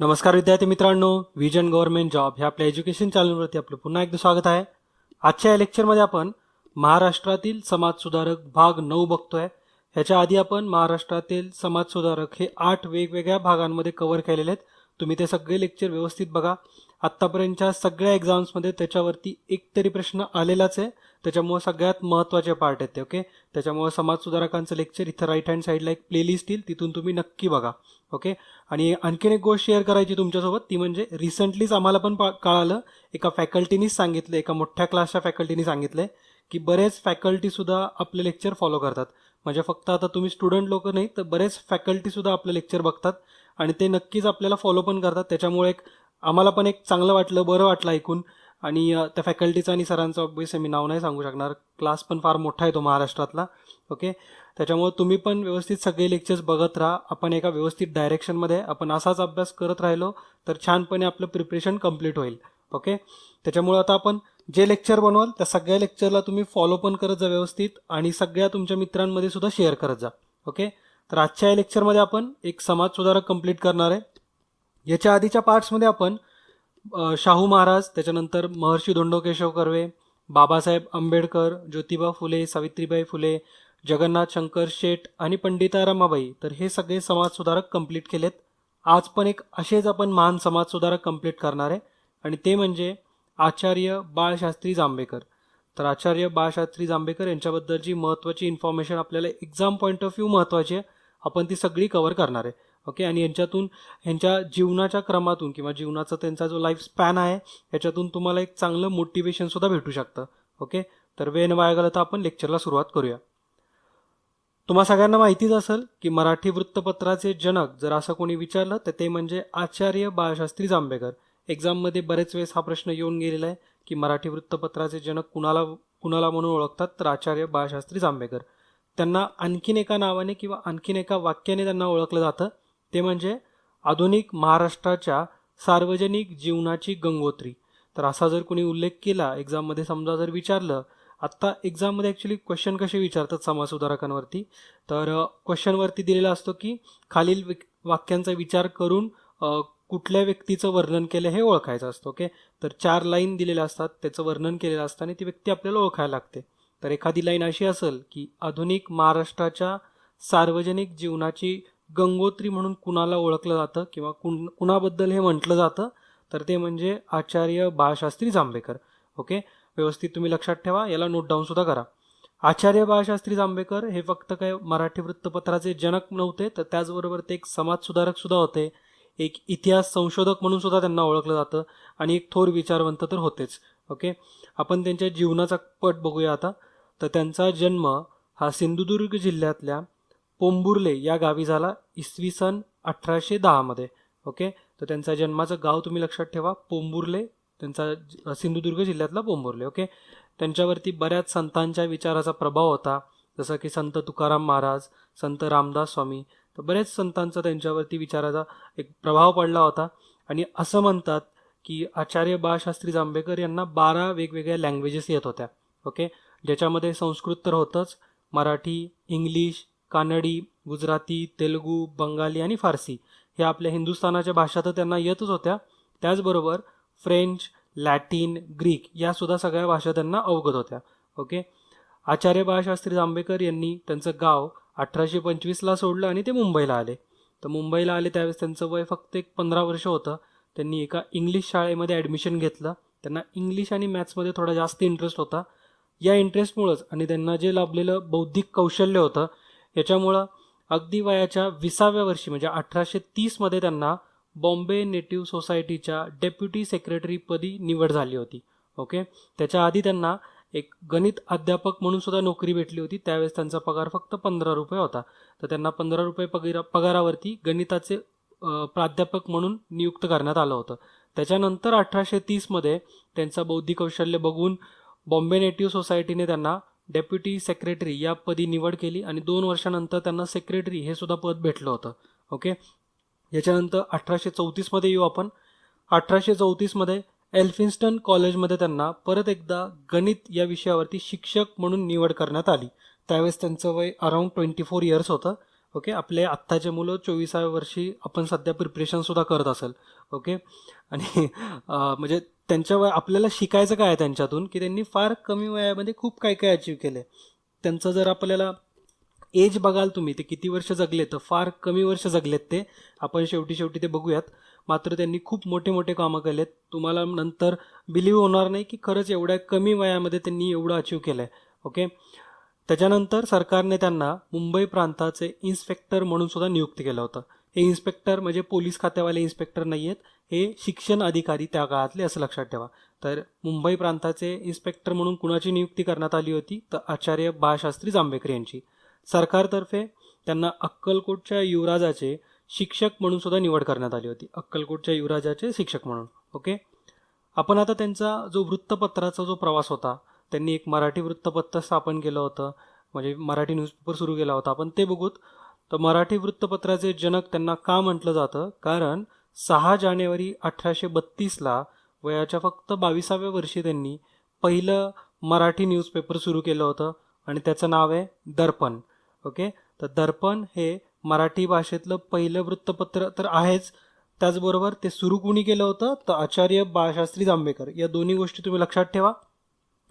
नमस्कार विद्यार्थी मित्रांनो विजन गव्हर्नमेंट जॉब ह्या आपल्या एज्युकेशन चॅनलवरती आपलं पुन्हा एकदा स्वागत आहे. आजच्या या लेक्चरमध्ये आपण महाराष्ट्रातील समाजसुधारक भाग नऊ बघतोय. ह्याच्या आधी आपण महाराष्ट्रातील समाजसुधारक हे आठ वेगवेगळ्या भागांमध्ये कव्हर केलेले आहेत. तुम्ही ते सगळे लेक्चर व्यवस्थित बघा. आत्तापर्यंतच्या सगळ्या एक्झाम्समध्ये त्याच्यावरती एक तरी प्रश्न आलेलाच आहे. त्याच्यामुळे सगळ्यात महत्त्वाचे पार्ट आहेत ते ओके त्याच्यामुळे समाजसुधारकांचं लेक्चर इथं राईट हँड साईडला एक प्लेलिस्ट येईल. तिथून तुम्ही नक्की बघा ओके आणि आणखीन एक गोष्ट शेअर करायची तुमच्यासोबत ती म्हणजे रिसेंटलीच आम्हाला पण पा- कळालं. एका फॅकल्टीनीच सांगितलं एका मोठ्या क्लासच्या फॅकल्टीनी सांगितलं की बरेच फॅकल्टीसुद्धा आपले लेक्चर फॉलो करतात. म्हणजे फक्त आता तुम्ही स्टुडंट लोक नाही तर बरेच फॅकल्टीसुद्धा आपलं लेक्चर बघतात आणि ते नक्कीच आपल्याला फॉलो पण करतात. त्याच्यामुळे एक आम्हाला पण एक चांगलं वाटलं बरं वाटलं ऐकून. आणि त्या फॅकल्टीचं आणि सरांचं ऑब्विस मी नाव नाही सांगू शकणार. क्लास पण फार मोठा आहे तो महाराष्ट्रातला ओके? त्याच्यामुळे तुम्ही पण व्यवस्थित सगळे लेक्चर्स बघत राहा. आपण एका व्यवस्थित डायरेक्शनमध्ये आपण असाच अभ्यास करत राहिलो तर छानपणे आपलं प्रिपरेशन कंप्लीट होईल ओके? त्याच्यामुळे आता आपण जे लेक्चर बनवाल त्या सगळ्या लेक्चरला तुम्ही फॉलो पण करत जा व्यवस्थित आणि सगळ्या तुमच्या मित्रांमध्ये सुद्धा शेअर करत जा ओके? तर आजच्या या लेक्चरमध्ये आपण एक समाज सुधारक कंप्लीट करणार आहे. याच्या आधीच्या पार्ट्समध्ये आपण शाहू महाराज त्याच्यानंतर महर्षी धोंडो केशव कर्वे बाबासाहेब आंबेडकर ज्योतिबा फुले सावित्रीबाई फुले जगन्नाथ शंकर शेठ आणि पंडिता रमाबाई तर हे सगळे समाजसुधारक कंप्लीट केलेत. आज पण एक असेच आपण महान समाजसुधारक कंप्लीट करणार आहे आणि ते म्हणजे आचार्य बाळशास्त्री जांभेकर. तर आचार्य बाळशास्त्री जांभेकर यांच्याबद्दलची महत्त्वाची इन्फॉर्मेशन आपल्याला एक्झाम पॉईंट ऑफ व्ह्यू महत्त्वाची आहे आपण ती सगळी कवर करणार आहे. ओके आणि यांच्यातून ह्यांच्या जीवनाच्या क्रमातून किंवा जीवनाचा त्यांचा जो लाईफ स्पॅन आहे याच्यातून तुम्हाला एक चांगलं मोटिवेशनसुद्धा भेटू शकतं. ओके तर वेळ वाया वाया तर आपण लेक्चरला सुरुवात करूया. तुम्हा सगळ्यांना माहितीच असेल की मराठी वृत्तपत्राचे जनक जर असं कोणी विचारलं तर ते म्हणजे आचार्य बाळशास्त्री जांभेकर. एक्झाममध्ये बरेच वेळेस हा प्रश्न येऊन गेलेला आहे की मराठी वृत्तपत्राचे जनक कुणाला कुणाला म्हणून ओळखतात? तर आचार्य बाळशास्त्री जांभेकर. त्यांना आणखीन एका नावाने किंवा आणखीन एका वाक्याने त्यांना ओळखलं जातं. ते म्हणजे आधुनिक महाराष्ट्राच्या सार्वजनिक जीवनाची गंगोत्री. तर असा जर कोणी उल्लेख केला एक्झाममध्ये समजा जर विचारलं आत्ता एक्झाममध्ये ॲक्च्युली क्वेश्चन कसे विचारतात समाजसुधारकांवरती? तर क्वेश्चनवरती दिलेला असतो की खालील वाक्यांचा विचार करून कुठल्या व्यक्तीचं वर्णन केलं हे ओळखायचं असतं ओके तर चार लाईन दिलेल्या असतात त्याचं वर्णन केलेलं असतं आणि ती व्यक्ती आपल्याला ओळखायला लागते. तर एखादी लाईन अशी असेल की आधुनिक महाराष्ट्राच्या सार्वजनिक जीवनाची गंगोत्री म्हणून कुणाला ओळखलं जातं किंवा कुण कुणाबद्दल हे म्हटलं जातं तर ते म्हणजे आचार्य बाळशास्त्री जांभेकर. ओके? व्यवस्थित तुम्ही लक्षात ठेवा याला नोट डाऊन सुद्धा करा. आचार्य बाळशास्त्री जांभेकर हे फक्त काय मराठी वृत्तपत्राचे जनक नव्हते तर त्याचबरोबर ते एक समाजसुधारक सुद्धा होते. एक इतिहास संशोधक म्हणून सुद्धा त्यांना ओळखलं जातं आणि एक थोर विचारवंत तर होतेच. ओके? आपण त्यांच्या जीवनाचा पट बघूया आता. तर त्यांचा जन्म हा सिंधुदुर्ग जिल्ह्यातल्या पोंबुर्ले या गावी झाला इसवी सन अठराशे दहामध्ये ओके तर त्यांचा जन्माचं गाव तुम्ही लक्षात ठेवा पोंबुर्ले. त्यांचा सिंधुदुर्ग जिल्ह्यातला पोंबुर्ले. ओके त्यांच्यावरती बऱ्याच संतांच्या विचाराचा प्रभाव होता. जसं की संत तुकाराम महाराज संत रामदास स्वामी तर बरेच संतांचा त्यांच्यावरती विचाराचा एक प्रभाव पडला होता. आणि असं म्हणतात की आचार्य बाळशास्त्री जांभेकर यांना बारा वेगवेगळ्या लँग्वेजेस येत होत्या. ओके ज्याच्यामध्ये संस्कृत तर होतंच. मराठी इंग्लिश कानडी गुजराती तेलगू बंगाली आणि फारसी ह्या आपल्या हिंदुस्थानाच्या भाषा तर त्यांना येतच होत्या. त्याचबरोबर फ्रेंच लॅटिन ग्रीक यासुद्धा सगळ्या भाषा त्यांना अवगत होत्या. ओके? आचार्य बाळशास्त्री जांभेकर यांनी त्यांचं गाव अठराशे पंचवीसला सोडलं आणि ते मुंबईला आले. तर मुंबईला आले त्यावेळेस त्यांचं वय फक्त एक पंधरा वर्ष होतं. त्यांनी एका इंग्लिश शाळेमध्ये ॲडमिशन घेतलं. त्यांना इंग्लिश आणि मॅथ्समध्ये थोडा जास्त इंटरेस्ट होता. या इंटरेस्टमुळंच आणि त्यांना जे लाभलेलं बौद्धिक कौशल्य होतं याच्यामुळं अगदी वयाच्या विसाव्या वर्षी म्हणजे अठराशे तीसमध्ये त्यांना बॉम्बे नेटिव्ह सोसायटीच्या डेप्युटी सेक्रेटरीपदी निवड झाली होती. ओके? त्याच्या आधी त्यांना एक गणित अध्यापक म्हणून सुद्धा नोकरी भेटली होती. त्यावेळेस त्यांचा पगार फक्त पंधरा रुपये होता. तर त्यांना पंधरा रुपये पगिरा पगारावरती गणिताचे प्राध्यापक म्हणून नियुक्त करण्यात आलं होतं. त्याच्यानंतर अठराशे तीसमध्ये त्यांचा बौद्धिक कौशल्य बघून बॉम्बे नेटिव्ह सोसायटीने त्यांना डेप्युटी सेक्रेटरी या पदी निवड केली आणि दोन वर्षानंतर त्यांना सेक्रेटरी हे सुद्धा पद भेटलं होतं. ओके? याच्यानंतर अठराशे चौतीसमध्ये येऊ आपण. अठराशे चौतीसमध्ये एल्फिन्स्टन कॉलेजमध्ये त्यांना परत एकदा गणित या विषयावरती शिक्षक म्हणून निवड करण्यात आली. त्यावेळेस त्यांचं वय अराउंड ट्वेंटी फोर इयर्स होतं. ओके? आपले आत्ताचे मुलं चोवीसाव्या वर्षी आपण सध्या प्रिपरेशनसुद्धा करत असेल. ओके? आणि म्हणजे त्यांच्या वय आपल्याला शिकायचं काय आहे त्यांच्यातून की त्यांनी फार कमी वयामध्ये खूप काय काय अचीव केलंय. त्यांचं जर आपल्याला एज बघाल तुम्ही ते किती वर्ष जगले तर फार कमी वर्ष जगलेत ते. आपण शेवटी शेवटी ते बघूयात. मात्र त्यांनी खूप मोठे मोठे कामं केलेत. तुम्हाला नंतर बिलीव्ह होणार नाही की खरंच एवढ्या कमी वयामध्ये त्यांनी एवढं अचीव केलं आहे ओके त्याच्यानंतर सरकारने त्यांना मुंबई प्रांताचे इन्स्पेक्टर म्हणून सुद्धा नियुक्त केलं होतं. हे इन्स्पेक्टर म्हणजे पोलीस खात्यावाले इन्स्पेक्टर नाही आहेत हे शिक्षण अधिकारी त्या काळातले असं लक्षात ठेवा. तर मुंबई प्रांताचे इन्स्पेक्टर म्हणून कुणाची नियुक्ती करण्यात आली होती? तर आचार्य बाळशास्त्री जांभेकर यांची. सरकारतर्फे त्यांना अक्कलकोटच्या युवराजाचे शिक्षक म्हणून सुद्धा निवड करण्यात आली होती. अक्कलकोटच्या युवराजाचे शिक्षक म्हणून. ओके? आपण आता त्यांचा जो वृत्तपत्राचा जो प्रवास होता त्यांनी एक मराठी वृत्तपत्र स्थापन केलं होतं. म्हणजे मराठी न्यूजपेपर सुरू केला होता. आपण ते बघूत. तर मराठी वृत्तपत्राचे जनक त्यांना का म्हटलं जातं? कारण सहा जानेवारी अठराशे बत्तीसला वयाच्या फक्त बावीसाव्या वर्षी त्यांनी पहिलं मराठी न्यूजपेपर सुरू केलं होतं आणि त्याचं नाव आहे दर्पण. ओके? तर दर्पण हे मराठी भाषेतलं पहिलं वृत्तपत्र तर आहेच. त्याचबरोबर ते सुरू कुणी केलं होतं? तर आचार्य बाळशास्त्री जांभेकर. या दोन्ही गोष्टी तुम्ही लक्षात ठेवा.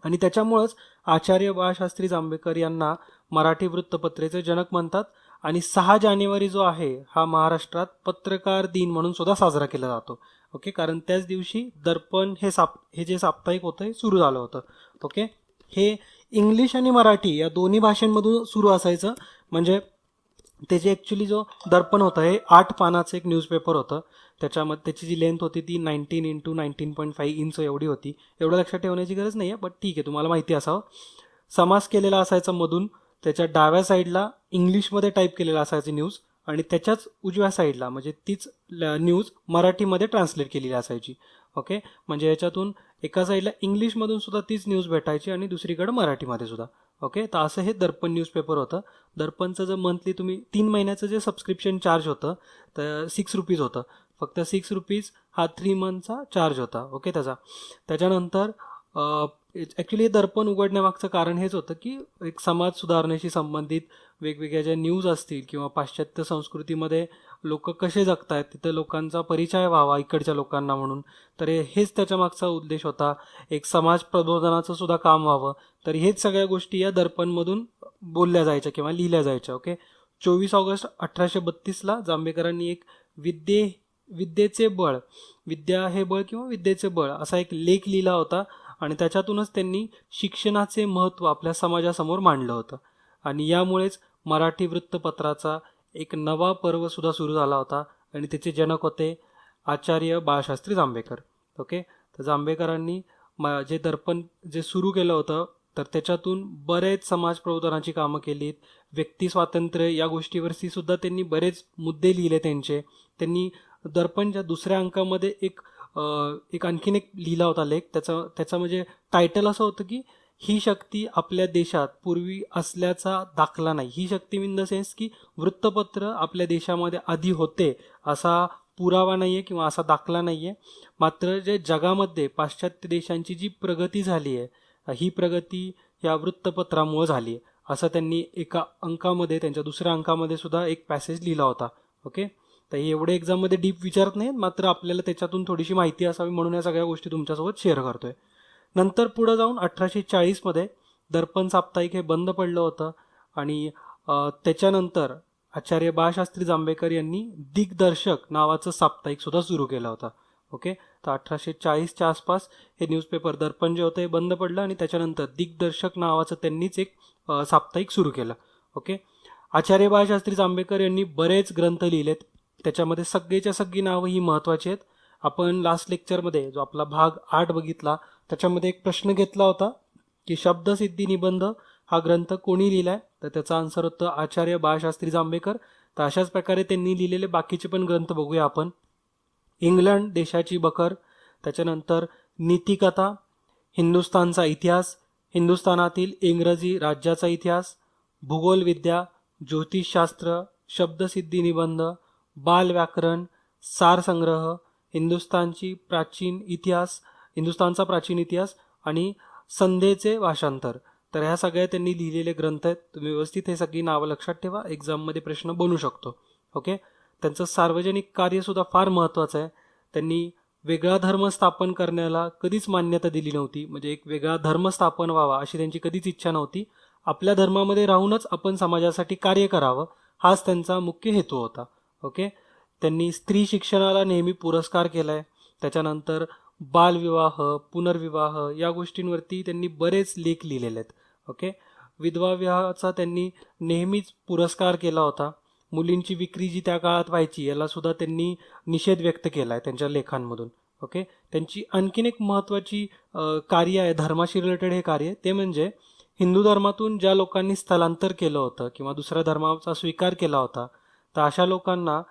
आणि त्याच्यामुळंच आचार्य बाळशास्त्री जांभेकर यांना मराठी वृत्तपत्रेचे जनक म्हणतात. आणि सहा जानेवारी जो आहे हा महाराष्ट्रात पत्रकार दिन म्हणून सुद्धा साजरा केला जातो. ओके? कारण त्याच दिवशी दर्पण हे साप हे जे साप्ताहिक होतं हे सुरू झालं होतं. ओके? हे इंग्लिश आणि मराठी या दोन्ही भाषांमधून सुरू असायचं. म्हणजे त्याचे ॲक्च्युली जो दर्पण होतं हे आठ पानाचं एक न्यूजपेपर होतं. त्याच्यामध्ये त्याची जी लेंथ होती ती nineteen into nineteen point five inch एवढी होती. एवढं लक्षात ठेवण्याची गरज नाही आहे बट ठीक आहे तुम्हाला माहिती असावं. समास केलेला असायचा मधून. त्याच्या डाव्या साईडला इंग्लिशमध्ये टाईप केलेला असायचं न्यूज आणि त्याच्याच उजव्या साईडला म्हणजे तीच ल- न्यूज मराठीमध्ये ट्रान्सलेट केलेली असायची. ओके? म्हणजे याच्यातून एका साईडला इंग्लिशमधून सुद्धा तीच न्यूज भेटायची आणि दुसरीकडे मराठीमध्ये सुद्धा. ओके? तर असं हे दर्पण न्यूजपेपर होतं. दर्पणचं जर मंथली तुम्ही तीन महिन्याचं जे सबस्क्रिप्शन चार्ज होतं तर सिक्स रुपीज होतं. फक्त सिक्स रुपीज हा थ्री मंथचा चार्ज होता. ओके त्याचा? त्याच्यानंतर ॲक्च्युली दर्पण उघडण्यामागचं कारण हेच होतं की एक समाज सुधारणेशी संबंधित वेगवेगळ्या ज्या न्यूज असतील किंवा पाश्चात्य संस्कृतीमध्ये लोक कसे जगतायत तिथे लोकांचा परिचय व्हावा इकडच्या लोकांना म्हणून. तर हेच त्याच्या मागचा उद्देश होता. एक समाज प्रबोधनाचं सुद्धा काम व्हावं. तर हेच सगळ्या गोष्टी या दर्पणमधून बोलल्या जायच्या किंवा लिहिल्या जायच्या ओके चोवीस ऑगस्ट अठराशे बत्तीसला जांभेकरांनी एक विद्ये विद्येचे बळ विद्या हे बळ किंवा विद्येचे बळ असा एक लेख लिहिला होता. आणि त्याच्यातूनच त्यांनी शिक्षणाचे महत्त्व आपल्या समाजासमोर मांडलं होतं. आणि यामुळेच मराठी वृत्तपत्राचा एक नवा पर्वसुद्धा सुरू झाला होता आणि त्याचे जनक होते आचार्य बाळशास्त्री जांभेकर. ओके? तर जांभेकरांनी म जे दर्पण जे सुरू केलं होतं तर त्याच्यातून बरेच समाज प्रबोधनाची कामं केलीत. व्यक्ती स्वातंत्र्य या गोष्टीवरती सुद्धा त्यांनी बरेच मुद्दे लिहिले त्यांचे. त्यांनी दर्पणच्या दुसऱ्या अंकामध्ये एक एक आणखीन एक लिहिला होता लेख. त्याचा त्याचा म्हणजे टायटल असं होतं की ही शक्ती आपल्या देशात पूर्वी असल्याचा दाखला नाही. ही शक्ती इन द सेन्स की वृत्तपत्र आपल्या देशामध्ये आधी होते. असा पुरावा नाही आहे किंवा असा दाखला नाही आहे मात्र जे जगामध्ये पाश्चात्य देशांची जी प्रगती झाली आहे ही प्रगती या वृत्तपत्रामुळे झाली आहे असं त्यांनी एका अंकामध्ये त्यांच्या दुसऱ्या अंकामध्ये सुद्धा एक पॅसेज लिहिला होता. ओके तर हे एवढे एक्झाममध्ये डीप विचारत नाहीत मात्र आपल्याला त्याच्यातून थोडीशी माहिती असावी म्हणून या सगळ्या गोष्टी तुमच्यासोबत शेअर करतोय. नंतर पुढं जाऊन अठराशे चाळीसमध्ये दर्पण साप्ताहिक हे बंद पडलं होतं आणि त्याच्यानंतर आचार्य बाळशास्त्री जांभेकर यांनी दिग्दर्शक नावाचं साप्ताहिक सुद्धा सुरू केलं होतं. ओके? तर अठराशे चाळीसच्या आसपास हे न्यूजपेपर दर्पण जे होतं हे बंद पडलं आणि त्याच्यानंतर दिग्दर्शक नावाचं त्यांनीच एक साप्ताहिक सुरू केलं. ओके? आचार्य बाळशास्त्री जांभेकर यांनी बरेच ग्रंथ लिहिलेत. त्याच्यामध्ये सगळेच्या सगळी नावं ही महत्त्वाची आहेत. आपण लास्ट लेक्चरमध्ये जो आपला भाग आठ बघितला त्याच्यामध्ये एक प्रश्न घेतला होता की शब्दसिद्धी निबंध हा ग्रंथ कोणी लिहिलाय? तर त्याचा आन्सर होतं आचार्य बाळशास्त्री जांभेकर. तर अशाच प्रकारे त्यांनी लिहिलेले बाकीचे पण ग्रंथ बघूया आपण. इंग्लंड देशाची बकर त्याच्यानंतर नीतिकथा हिंदुस्थानचा इतिहास हिंदुस्थानातील इंग्रजी राज्याचा इतिहास भूगोलविद्या ज्योतिषशास्त्र शब्दसिद्धी निबंध बाल व्याकरण सारसंग्रह हिंदुस्थानची प्राचीन इतिहास हिंदुस्थानचा प्राचीन इतिहास आणि संध्येचे भाषांतर. तर ह्या सगळ्या त्यांनी लिहिलेले ग्रंथ आहेत. तुम्ही व्यवस्थित हे सगळी नावं लक्षात ठेवा. एक्झाममध्ये प्रश्न बनू शकतो. ओके त्यांचं सार्वजनिक कार्यसुद्धा फार महत्त्वाचं आहे. त्यांनी वेगळा धर्म स्थापन करण्याला कधीच मान्यता दिली नव्हती. म्हणजे एक वेगळा धर्म स्थापन व्हावा अशी त्यांची कधीच इच्छा नव्हती. आपल्या धर्मामध्ये राहूनच आपण समाजासाठी कार्य करावं हाच त्यांचा मुख्य हेतू होता. ओके? त्यांनी स्त्री शिक्षणाला नेहमी पुरस्कार केला आहे त्याच्यानंतर बालविवाह पुनर्विवाह या गोष्टींवरती त्यांनी बरेच लेख लिहिलेले आहेत. ओके? विधवा विवाहाचा त्यांनी नेहमीच पुरस्कार केला होता. मुलींची विक्री जी त्या काळात व्हायची यालासुद्धा त्यांनी निषेध व्यक्त केला आहे त्यांच्या लेखांमधून. ओके? त्यांची आणखीन एक महत्त्वाची कार्य आहे धर्माशी रिलेटेड हे कार्य ते म्हणजे हिंदू धर्मातून ज्या लोकांनी स्थलांतर केलं होतं किंवा दुसऱ्या धर्माचा स्वीकार केला होता तर अशा लोकांना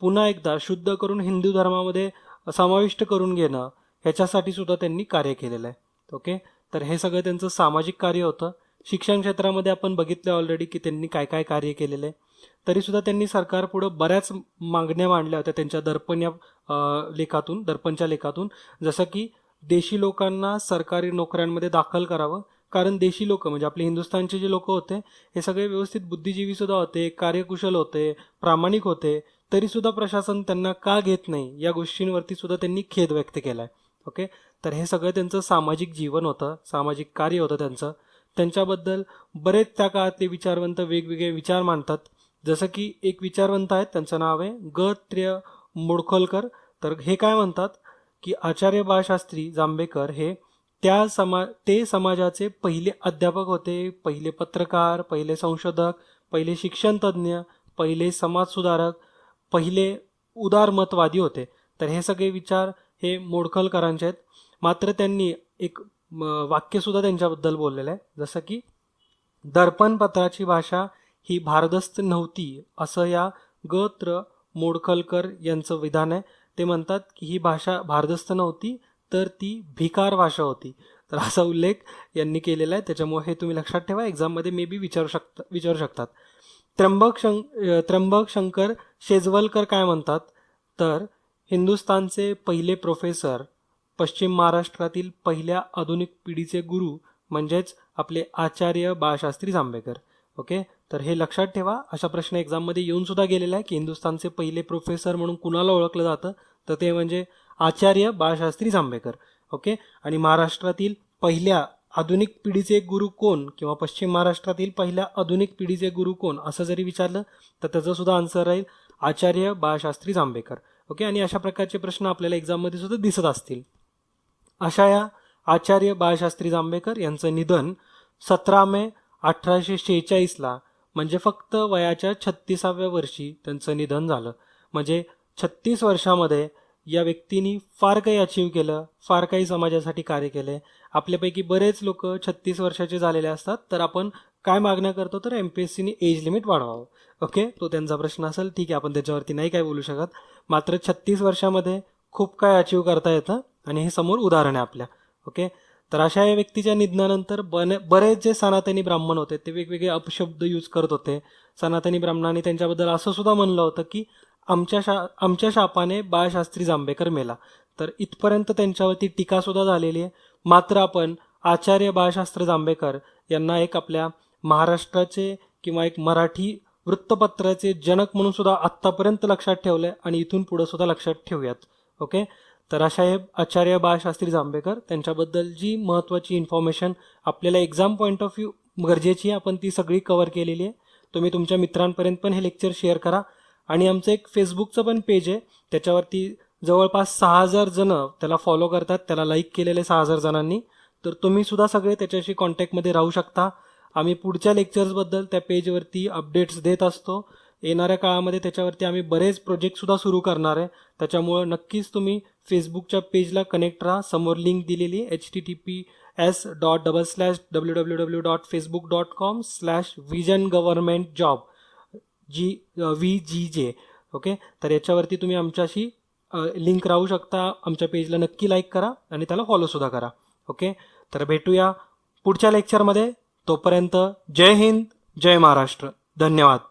पुन्हा एकदा शुद्ध करून हिंदू धर्मामध्ये समाविष्ट करून घेणं ह्याच्यासाठी सुद्धा त्यांनी कार्य केलेलं आहे. ओके तर हे सगळं त्यांचं सामाजिक कार्य होतं. शिक्षण क्षेत्रामध्ये आपण बघितलं ऑलरेडी की त्यांनी काय काय कार्य केलेलं आहे. तरीसुद्धा त्यांनी सरकारपुढं बऱ्याच मागण्या मांडल्या होत्या त्यांच्या दर्पण या लेखातून दर्पणच्या लेखातून. जसं की देशी लोकांना सरकारी नोकऱ्यांमध्ये दाखल करावं कारण देशी लोक म्हणजे आपले हिंदुस्थानचे जे लोक होते हे सगळे व्यवस्थित बुद्धिजीवी सुद्धा होते कार्यकुशल होते प्रामाणिक होते तरीसुद्धा प्रशासन त्यांना का घेत नाही या गोष्टींवरती सुद्धा त्यांनी खेद व्यक्त केला आहे ओके? तर हे सगळं त्यांचं सामाजिक जीवन होतं सामाजिक कार्य होतं त्यांचं. त्यांच्याबद्दल बरेच त्या काळातले विचारवंत वेगवेगळे विचार मांडतात. जसं की एक विचारवंत आहेत त्यांचं नाव आहे ग त्र्य मोडखोलकर. तर हे काय म्हणतात? की आचार्य बाळशास्त्री जांभेकर हे त्या समा ते समाजाचे पहिले अध्यापक होते पहिले पत्रकार पहिले संशोधक पहिले शिक्षणतज्ज्ञ पहिले समाजसुधारक पहिले उदारमतवादी होते. तर हे सगळे विचार हे मोडखलकरांचे आहेत. मात्र त्यांनी एक वाक्यसुद्धा त्यांच्याबद्दल बोललेलं आहे. जसं की दर्पणपत्राची भाषा ही भारदस्त नव्हती असं या गत्र मोडखलकर यांचं विधान आहे. ते म्हणतात की ही भाषा भारदस्त नव्हती तर ती भिकार भाषा होती. तर असा उल्लेख यांनी केलेला आहे. त्याच्यामुळे हे तुम्ही लक्षात ठेवा. एक्झाममध्ये मे बी विचारू शकता विचारू शकतात. त्र्यंबक शं त्र्यंबक शंकर शेजवलकर काय म्हणतात? तर हिंदुस्थानचे पहिले प्रोफेसर पश्चिम महाराष्ट्रातील पहिल्या आधुनिक पिढीचे गुरु म्हणजेच आपले आचार्य बाळशास्त्री जांभेकर. ओके? तर हे लक्षात ठेवा. अशा प्रश्न एक्झाममध्ये येऊन सुद्धा गेलेला आहे की हिंदुस्तानचे पहिले प्रोफेसर म्हणून कुणाला ओळखलं जातं? तर ते म्हणजे आचार्य बाळशास्त्री जांभेकर ओके आणि महाराष्ट्रातील पहिल्या आधुनिक पिढीचे गुरु कोण किंवा पश्चिम महाराष्ट्रातील पहिल्या आधुनिक पिढीचे गुरु कोण असं जरी विचारलं तर त्याचं सुद्धा आन्सर राहील आचार्य बाळशास्त्री जांभेकर ओके आणि अशा प्रकारचे प्रश्न आपल्याला एक्झाममध्ये सुद्धा दिसत असतील. अशा या आचार्य बाळशास्त्री जांभेकर यांचं निधन सतरा मे अठराशे शेहेचाळीसला म्हणजे फक्त वयाच्या छत्तीसाव्या वर्षी त्यांचं निधन झालं. म्हणजे छत्तीस वर्षामध्ये या व्यक्तीनी फार काही अचीव केलं फार काही समाजासाठी कार्य केले आपल्यापैकी बरेच लोक छत्तीस वर्षाचे झालेले असतात तर आपण काय मागण्या करतो तर एम पी एस सीने एज लिमिट वाढवावं. ओके तो त्यांचा प्रश्न असेल ठीक आहे आपण त्याच्यावरती नाही काय बोलू शकत. मात्र छत्तीस वर्षामध्ये खूप काय अचीव करता येतं आणि हे समोर उदाहरण आहे आपल्या. ओके तर अशा या व्यक्तीच्या निधनानंतर बने बरेच जे सनातनी ब्राह्मण होते ते वेगवेगळे अपशब्द यूज करत होते. सनातनी ब्राह्मणांनी त्यांच्याबद्दल असं सुद्धा म्हणलं होतं की आमच्या शा आमच्या शापाने बाळशास्त्री जांभेकर मेला. तर इथपर्यंत त्यांच्यावरती टीकासुद्धा झालेली आहे. मात्र आपण आचार्य बाळशास्त्री जांभेकर यांना एक आपल्या महाराष्ट्राचे किंवा एक मराठी वृत्तपत्राचे जनक म्हणून सुद्धा आत्तापर्यंत लक्षात ठेवलं आहे आणि इथून पुढे सुद्धा लक्षात ठेवूयात. ओके? तर अशा हे आचार्य बाळशास्त्री जांभेकर त्यांच्याबद्दल जी महत्त्वाची इन्फॉर्मेशन आपल्याला एक्झाम पॉईंट ऑफ व्ह्यू गरजेची आहे आपण ती सगळी कव्हर केलेली आहे. तुम्ही तुमच्या मित्रांपर्यंत पण हे लेक्चर शेअर करा. आणि आमचं एक फेसबुकचं पण पेज आहे. त्याच्यावरती जवळपास सहा हजार जण त्याला फॉलो करतात. त्याला लाईक केलेले सहा हजार जणांनी. तर तुम्ही सुद्धा सगळे त्याच्याशी कॉन्टॅक्टमध्ये राहू शकता. आम्ही पुढच्या लेक्चर्सबद्दल त्या पेजवरती अपडेट्स देत असतो. येणाऱ्या काळामध्ये त्याच्यावरती आम्ही बरेच प्रोजेक्टसुद्धा सुरू करणार आहे. त्याच्यामुळं नक्कीच तुम्ही फेसबुकच्या पेजला कनेक्ट राहा. समोर लिंक दिलेली H T T P S dot double slash W W W dot Facebook dot com slash vision government job G V G J okay तर याच्यावरती तुम्ही आमच्याशी लिंक राहू शकता. आमच्या पेजला नक्की लाईक करा आणि त्याला फॉलोसुद्धा करा. ओके तर भेटूया पुढच्या लेक्चरमध्ये तोपर्यंत जय हिंद जय महाराष्ट्र. धन्यवाद.